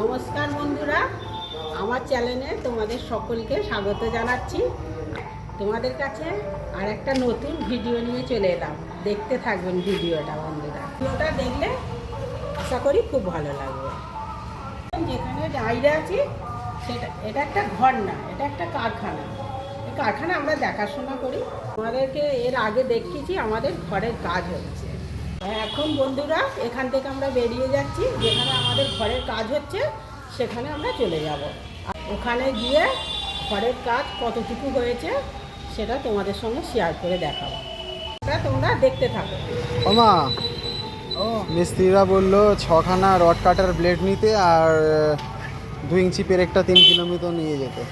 নমস্কার বন্ধুরা, আমার চ্যানেলে তোমাদের সকলকে স্বাগত জানাচ্ছি। তোমাদের কাছে আর একটা নতুন ভিডিও নিয়ে চলে এলাম। দেখতে থাকবেন ভিডিওটা বন্ধুরা। ভিডিওটা দেখলে আশা করি খুব ভালো লাগবে। যেখানে দাঁড়িয়ে আছি, সেটা এটা একটা ঘর না, এটা একটা কারখানা। কারখানা আমরা দেখাশোনা করি। আমাদেরকে এর আগে দেখিয়েছি, আমাদের ঘরের কাজ হচ্ছে। এখন বন্ধুরা এখান থেকে আমরা বেরিয়ে যাচ্ছি। যেখানে আমাদের ঘরের কাজ হচ্ছে সেখানে আমরা চলে যাব। আর ওখানে গিয়ে ঘরের কাজ কতটুকু হয়েছে সেটা তোমাদের সঙ্গে শেয়ার করে দেখাবো। এটা তোমরা দেখতে থাকো। ওমা ও মিস্ত্রিরা বলল ছখানা রড কাটার ব্লেড নিতে আর দু ইঞ্চি পেরেকটা তিন কিলোমিটার নিয়ে যেতে।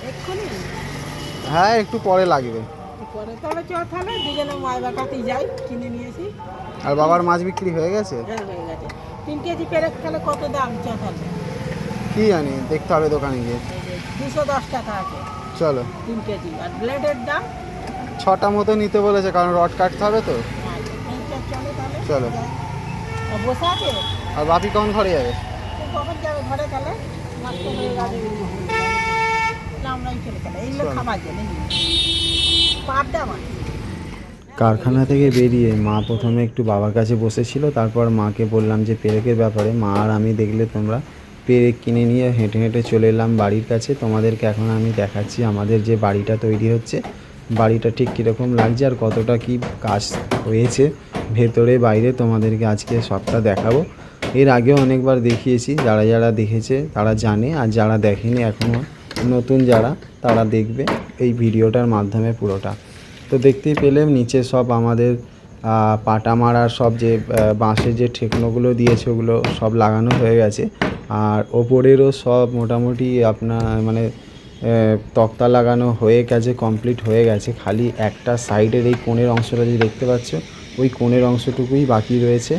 হ্যাঁ একটু পরে লাগবে। পরে। তাহলে চ তাহলে দুজনে মায় বাটাতেই যাই কিনে নিয়েছি আর বাবার মাছ বিক্রি হয়ে গেছে? হ্যাঁ গেছে। তিন কেজি পেরেক তাহলে কত দাম চ কি জানি দেখতে হবে দোকানে গিয়ে। দুশো দশ টাকা আছে। চলো। তিন কেজি। আর ব্লেডের দাম? ছটা মতো নিতে বলেছে কারণ রড কাটতে হবে তো। চলো। চলো। বসে আছে? আর বাপি কোন ঘরে যাবে? কখন যাবে ঘরে না, আমরাই চলে। গেলে এইগুলো খাবার জন্য পাপ দাম কারখানা থেকে বেরিয়ে মা প্রথমে একটু বাবার কাছে বসেছিল, তারপর মাকে বললাম যে, পেরেকের ব্যাপারে, মা আর আমি দেখলে তোমরা পেরেক কিনে নিয়ে হেঁটে হেঁটে চলে এলাম বাড়ির কাছে। তোমাদেরকে এখন আমি দেখাচ্ছি আমাদের যে বাড়িটা তৈরি হচ্ছে। বাড়িটা ঠিক কীরকম লাগছে আর কতটা কি কাজ হয়েছে ভেতরে বাইরে তোমাদেরকে আজকে সবটা দেখাবো। এর আগেও অনেকবার দেখিয়েছি, যারা যারা দেখেছে তারা জানে, আর যারা দেখেনি এখনও নতুন যারা, তারা দেখবে এই ভিডিওটার মাধ্যমে পুরোটা। তো দেখতেই পেলেন নিচে সব আমাদের পাটা মারার সব যে বাঁশের যে ঠেকনোগুলো দিয়েছে ওগুলো সব লাগানো হয়ে গেছে। আর ওপরেরও সব মোটামুটি আপনার মানে তক্তা লাগানো হয়ে গেছে, কমপ্লিট হয়ে গেছে। খালি একটা সাইডের এই কোণের অংশটা যে দেখতে পাচ্ছ, ওই কোণের অংশটুকুই বাকি রয়েছে।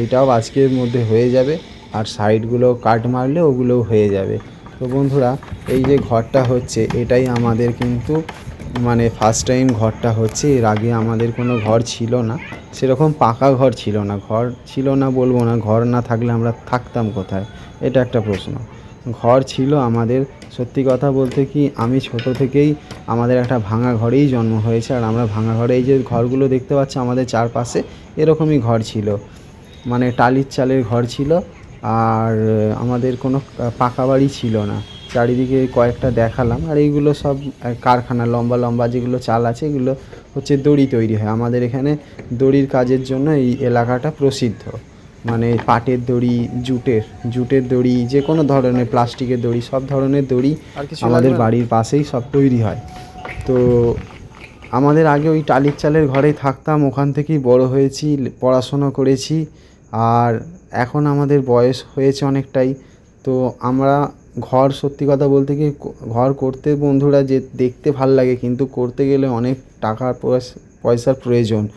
এইটাও আজকের মধ্যে হয়ে যাবে, আর সাইডগুলো কাট মারলে ওগুলোও হয়ে যাবে। তো বন্ধুরা, এই যে ঘরটা হচ্ছে, এটাই আমাদের কিন্তু মানে ফার্স্ট টাইম ঘরটা হচ্ছে, এর আগে আমাদের কোনো ঘর ছিল না। সেরকম পাকা ঘর ছিল না। ঘর ছিল না বলব না, ঘর না থাকলে আমরা থাকতাম কোথায়? এটা একটা প্রশ্ন। ঘর ছিল আমাদের, সত্যি কথা বলতে কি, আমি ছোট থেকেই আমাদের একটা ভাঙা ঘরেই জন্ম হয়েছে। আর আমরা ভাঙা ঘরে এই যে ঘরগুলো দেখতে পাচ্ছি আমাদের চারপাশে, এরকমই ঘর ছিল। মানে টালির চালের ঘর ছিল, আর আমাদের কোনো পাকা বাড়ি ছিল না। চারিদিকে কয়েকটা দেখালাম আর এইগুলো সব কারখানা লম্বা লম্বা যেগুলো চাল আছে এগুলো হচ্ছে দড়ি তৈরি হয়। আমাদের এখানে দড়ির কাজের জন্য এই এলাকাটা প্রসিদ্ধ। মানে পাটের দড়ি জুটের জুটের দড়ি যে কোনো ধরনের প্লাস্টিকের দড়ি সব ধরনের দড়ি আমাদের বাড়ির পাশেই সব তৈরি হয়। তো আমাদের আগে ওই টালির চালের ঘরেই থাকতাম ওখান থেকেই বড় হয়েছি পড়াশোনা করেছি আর এখন আমাদের বয়স হয়েছে অনেকটাই। তো আমরা ঘর সত্যি কথা বলতে কি ঘর করতে বন্ধুরা যে দেখতে ভালো লাগে কিন্তু করতে গেলে অনেক টাকার পয়স- পয়সার প্রয়োজন।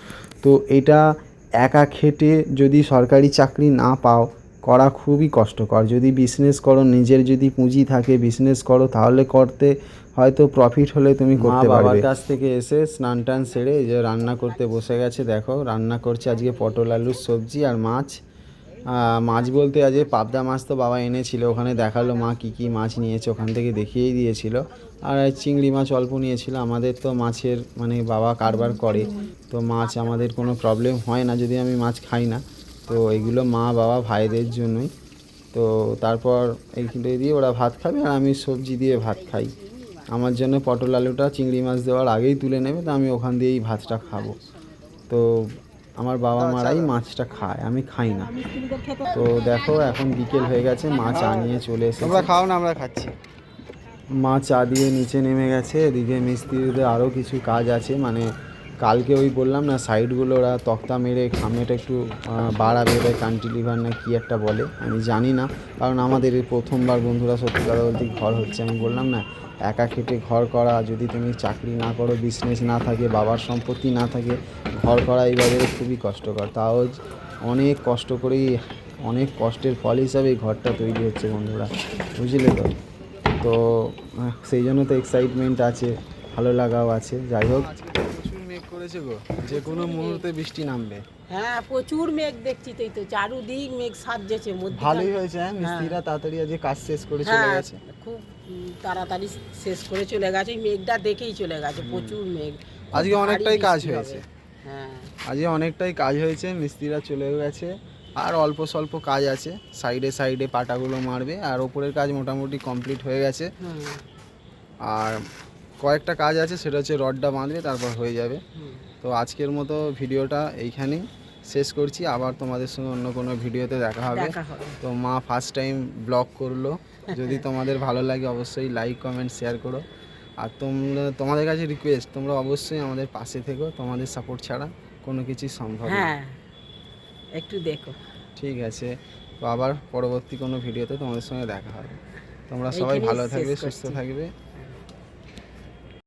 তো এটা একা খেটে যদি সরকারি চাকরি না পাও করা খুবই কষ্টকর। যদি বিজনেস করো নিজের যদি পুঁজি থাকে বিজনেস করো তাহলে করতে হয়তো প্রফিট হলে তুমি করতে পারবে। বাবার কাছ থেকে এসে স্নান টান সেরে যে রান্না করতে বসে গেছে দেখো রান্না করছে আজকে পটল আলুর সবজি আর মাছ। মাছ বলতে আজ পাবদা মাছ তো বাবা এনেছিল, ওখানে দেখাল মা কি কি মাছ নিয়েছে, ওখান থেকে দেখিয়েই দিয়েছিল। আর চিংড়ি মাছ অল্প নিয়েছিল, আমাদের তো মাছের মানে বাবা কারবার করে, তো মাছ আমাদের কোনো প্রবলেম হয় না, যদি আমি মাছ খাই না। তো এগুলো মা, বাবা, ভাইদের জন্যই। তো তারপর এইগুলো দিয়ে ওরা ভাত খাবে, আর আমি সবজি দিয়ে ভাত খাই। আমার জন্য পটল আলুটা চিংড়ি মাছ দেওয়ার আগেই তুলে নেবে, তো আমি ওখান দিয়েই ভাতটা খাব। তো আমার বাবা মারাই মাছটা খায় আমি খাই না। তো দেখো এখন বিকেল হয়ে গেছে মা চা নিয়ে চলে এসে তোমরা খাও না আমরা খাচ্ছি। মা চা দিয়ে নিচে নেমে গেছে এদিকে মিস্ত্রিদের আরও কিছু কাজ আছে মানে কালকে ওই বললাম না সাইডগুলো ওরা তক্তা মেরে খামেটা একটু বাড়াবে বা কান্টিলিভার না কি একটা বলে আমি জানি না কারণ আমাদের এই প্রথমবার বন্ধুরা সত্যি কথা বলতে ঘর হচ্ছে আমি বললাম না একা খেটে ঘর করা, যদি তুমি চাকরি না করো বিজনেস না থাকে, বাবার সম্পত্তি না থাকে, ঘর করা এই বাজারে খুবই কষ্টকর। তাও অনেক কষ্ট করেই, অনেক কষ্টের ফল হিসাবে ঘরটা তৈরি হচ্ছে বন্ধুরা। বুঝলে তো? তো সেই জন্য তো এক্সাইটমেন্ট আছে, ভালো লাগাও আছে। যাই হোক করেছে গো যে কোনো মুহূর্তে বৃষ্টি নামবে। হ্যাঁ প্রচুর মেঘ দেখছি তো এই তো চারুদিক মেঘ সাজছে মধ্যে ভালোই হয়েছে হ্যাঁ মিস্ত্রিরা তাড়াতাড়ি আজকে কাজ শেষ করে চলে হ্যাঁ গেছে। খুব তাড়াতাড়ি শেষ করে চলে গেছে মেঘটা দেখেই চলে গেছে প্রচুর মেঘ। আজকে অনেকটাই কাজ হয়েছে। হ্যাঁ। আজকে অনেকটাই কাজ হয়েছে মিস্ত্রিরা চলে গেছে আর অল্প স্বল্প কাজ আছে। সাইডে সাইডে পাটাগুলো মারবে আর ওপরের কাজ মোটামুটি কমপ্লিট হয়ে গেছে। আর কয়েকটা কাজ আছে সেটা হচ্ছে রডটা বাঁধবে তারপর হয়ে যাবে। তো আজকের মতো ভিডিওটা এইখানেই শেষ করছি। আবার তোমাদের সঙ্গে অন্য কোনো ভিডিওতে দেখা হবে। তো মা ফার্স্ট টাইম ব্লগ করল। যদি তোমাদের ভালো লাগে অবশ্যই লাইক কমেন্ট শেয়ার করো। আর তোমরা তোমাদের কাছে রিকোয়েস্ট তোমরা অবশ্যই আমাদের পাশে থেকো। তোমাদের সাপোর্ট ছাড়া কোনো কিছুই সম্ভব না। হ্যাঁ একটু দেখো। ঠিক আছে। তো আবার পরবর্তী কোনো ভিডিওতে তোমাদের সঙ্গে দেখা হবে। তোমরা সবাই ভালো থাকবে সুস্থ থাকবে।